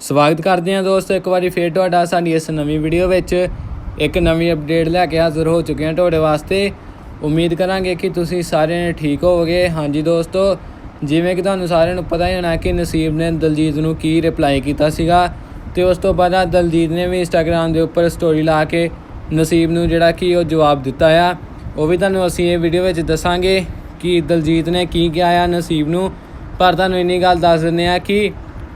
ਸਵਾਗਤ ਕਰਦੇ ਹਾਂ ਦੋਸਤੋ, ਇੱਕ ਵਾਰੀ ਫੇਰ ਤੁਹਾਡਾ ਸਾਡੀ ਇਸ ਨਵੀਂ ਵੀਡੀਓ ਵਿੱਚ। ਇੱਕ ਨਵੀਂ ਅਪਡੇਟ ਲੈ ਕੇ ਹਾਜ਼ਰ ਹੋ ਚੁੱਕੇ ਹਾਂ ਤੁਹਾਡੇ ਵਾਸਤੇ। ਉਮੀਦ ਕਰਾਂਗੇ ਕਿ ਤੁਸੀਂ ਸਾਰੇ ਨੇ ਠੀਕ ਹੋਵੋਗੇ। ਹਾਂਜੀ ਦੋਸਤੋ, ਜਿਵੇਂ ਕਿ ਤੁਹਾਨੂੰ ਸਾਰਿਆਂ ਨੂੰ ਪਤਾ ਹੀ ਹੋਣਾ ਕਿ ਨਸੀਬ ਨੇ ਦਲਜੀਤ ਨੂੰ ਕੀ ਰਿਪਲਾਈ ਕੀਤਾ ਸੀਗਾ। ਤੇ ਉਸ ਤੋਂ ਬਾਅਦ ਦਲਜੀਤ ਨੇ ਵੀ ਇੰਸਟਾਗ੍ਰam ਦੇ ਉੱਪਰ ਸਟੋਰੀ ਲਾ ਕੇ ਨਸੀਬ ਨੂੰ ਜਿਹੜਾ ਕਿ ਉਹ ਜਵਾਬ ਦਿੱਤਾ ਆ। ਉਹ ਵੀ ਤੁਹਾਨੂੰ ਅਸੀਂ ਇਹ ਵੀਡੀਓ ਵਿੱਚ ਦੱਸਾਂਗੇ ਕਿ ਦਲਜੀਤ ਨੇ ਕੀ ਕਿਹਾ ਆ ਨਸੀਬ ਨੂੰ। ਪਰ ਤੁਹਾਨੂੰ ਇੰਨੀ ਗੱਲ ਦੱਸ ਦਿੰਦੇ ਆ ਕਿ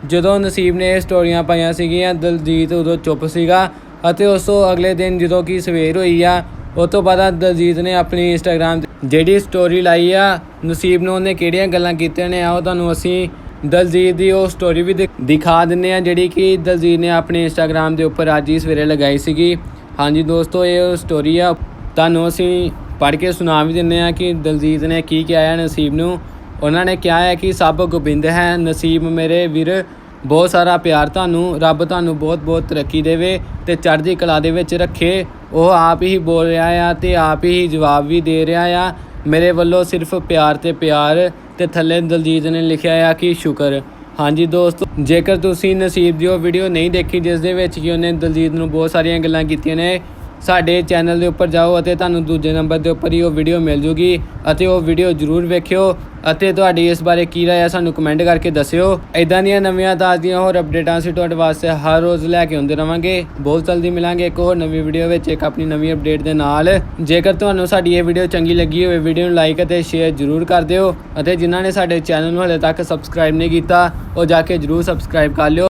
ਜਦੋਂ ਨਸੀਬ ਨੇ ਇਹ ਸਟੋਰੀਆਂ ਪਾਈਆਂ ਸੀਗੀਆਂ, ਦਲਜੀਤ ਉਦੋਂ ਚੁੱਪ ਸੀਗਾ ਅਤੇ ਉਸ ਤੋਂ ਅਗਲੇ ਦਿਨ ਜਦੋਂ ਕਿ ਸਵੇਰ ਹੋਈ ਆ, ਉਸ ਤੋਂ ਬਾਅਦ ਦਲਜੀਤ ਨੇ ਆਪਣੀ ਇੰਸਟਾਗ੍ਰam ਤੇ ਜਿਹੜੀ ਸਟੋਰੀ ਲਾਈ ਆ, ਨਸੀਬ ਨੂੰ ਉਹਨੇ ਕਿਹੜੀਆਂ ਗੱਲਾਂ ਕੀਤੀਆਂ ਨੇ ਆ ਉਹ ਤੁਹਾਨੂੰ ਅਸੀਂ ਦਲਜੀਤ ਦੀ ਉਹ ਸਟੋਰੀ ਵੀ ਦਿਖਾ ਦਿੰਨੇ ਆ, ਜਿਹੜੀ ਕਿ ਦਲਜੀਤ ਨੇ ਆਪਣੇ ਇੰਸਟਾਗ੍ਰam ਦੇ ਉੱਪਰ ਅੱਜ ਹੀ ਸਵੇਰੇ ਲਗਾਈ ਸੀਗੀ। ਹਾਂਜੀ ਦੋਸਤੋ, ਇਹ ਸਟੋਰੀ ਆ, ਤੁਹਾਨੂੰ ਅਸੀਂ ਪੜ੍ਹ ਕੇ ਸੁਣਾ ਵੀ ਦਿੰਨੇ ਆ ਕਿ ਦਲਜੀਤ ਨੇ ਕੀ ਕਿਹਾ ਹੈ ਨਸੀਬ ਨੂੰ। ਉਹਨਾਂ ਨੇ ਕਿਹਾ ਹੈ ਕਿ ਸਭ ਗੋਬਿੰਦ ਹੈ, ਨਸੀਬ ਮੇਰੇ ਵੀਰ, ਬਹੁਤ ਸਾਰਾ ਪਿਆਰ ਤੁਹਾਨੂੰ, ਰੱਬ ਤੁਹਾਨੂੰ ਬਹੁਤ ਬਹੁਤ ਤਰੱਕੀ ਦੇਵੇ ਤੇ ਚੜ੍ਹਦੀ ਕਲਾ ਦੇ ਵਿੱਚ ਰੱਖੇ। ਉਹ ਆਪ ਹੀ ਬੋਲ ਰਿਹਾ ਆ ਤੇ ਆਪ ਹੀ ਜਵਾਬ ਵੀ ਦੇ ਰਿਹਾ ਆ। ਮੇਰੇ ਵੱਲੋਂ ਸਿਰਫ ਪਿਆਰ ਤੇ ਪਿਆਰ ਤੇ ਥੱਲੇ ਦਲਜੀਤ ਨੇ ਲਿਖਿਆ ਆ ਕਿ ਸ਼ੁਕਰ। ਹਾਂਜੀ ਦੋਸਤੋ, ਜੇਕਰ ਤੁਸੀਂ ਨਸੀਬ ਦੀ ਉਹ ਵੀਡੀਓ ਨਹੀਂ ਦੇਖੀ, ਜਿਸ ਦੇ ਵਿੱਚ ਕਿ ਉਹਨੇ ਦਲਜੀਤ ਨੂੰ ਬਹੁਤ ਸਾਰੀਆਂ ਗੱਲਾਂ ਕੀਤੀਆਂ ਨੇ ਸਾਡੇ ਚੈਨਲ ਦੇ ਉੱਪਰ ਜਾਓ ਅਤੇ ਤੁਹਾਨੂੰ ਦੂਜੇ ਨੰਬਰ ਦੇ ਉੱਪਰ ਹੀ ਉਹ ਵੀਡੀਓ ਮਿਲ ਜੂਗੀ ਅਤੇ ਉਹ ਵੀਡੀਓ ਜ਼ਰੂਰ ਵੇਖਿਓ ਅਤੇ ਤੁਹਾਡੀ ਇਸ ਬਾਰੇ ਕੀ ਰਾਏ ਹੈ ਸਾਨੂੰ ਕਮੈਂਟ ਕਰਕੇ ਦੱਸਿਓ। ਇਦਾਂ ਦੀਆਂ ਨਵੀਆਂ ਤਾਜ਼ੀਆਂ ਹੋਰ ਅਪਡੇਟਾਂ ਅਸੀਂ ਤੁਹਾਡੇ ਵਾਸਤੇ ਹਰ ਰੋਜ਼ ਲੈ ਕੇ ਆਉਂਦੇ ਰਵਾਂਗੇ। ਬਹੁਤ ਜਲਦੀ ਮਿਲਾਂਗੇ ਇੱਕ ਹੋਰ ਨਵੀਂ ਵੀਡੀਓ ਵਿੱਚ, ਇੱਕ ਆਪਣੀ ਨਵੀਂ ਅਪਡੇਟ ਦੇ ਨਾਲ। ਜੇਕਰ ਤੁਹਾਨੂੰ ਸਾਡੀ ਇਹ ਵੀਡੀਓ ਚੰਗੀ ਲੱਗੀ ਹੋਵੇ ਵੀਡੀਓ ਨੂੰ ਲਾਈਕ ਅਤੇ ਸ਼ੇਅਰ ਜ਼ਰੂਰ ਕਰ ਦਿਓ। ਅਤੇ ਜਿਨ੍ਹਾਂ ਨੇ ਸਾਡੇ ਚੈਨਲ ਨੂੰ ਹਲੇ ਤੱਕ ਸਬਸਕ੍ਰਾਈਬ ਨਹੀਂ ਕੀਤਾ, ਉਹ ਜਾ ਕੇ ਜ਼ਰੂਰ ਸਬਸਕ੍ਰਾਈਬ ਕਰ ਲਿਓ।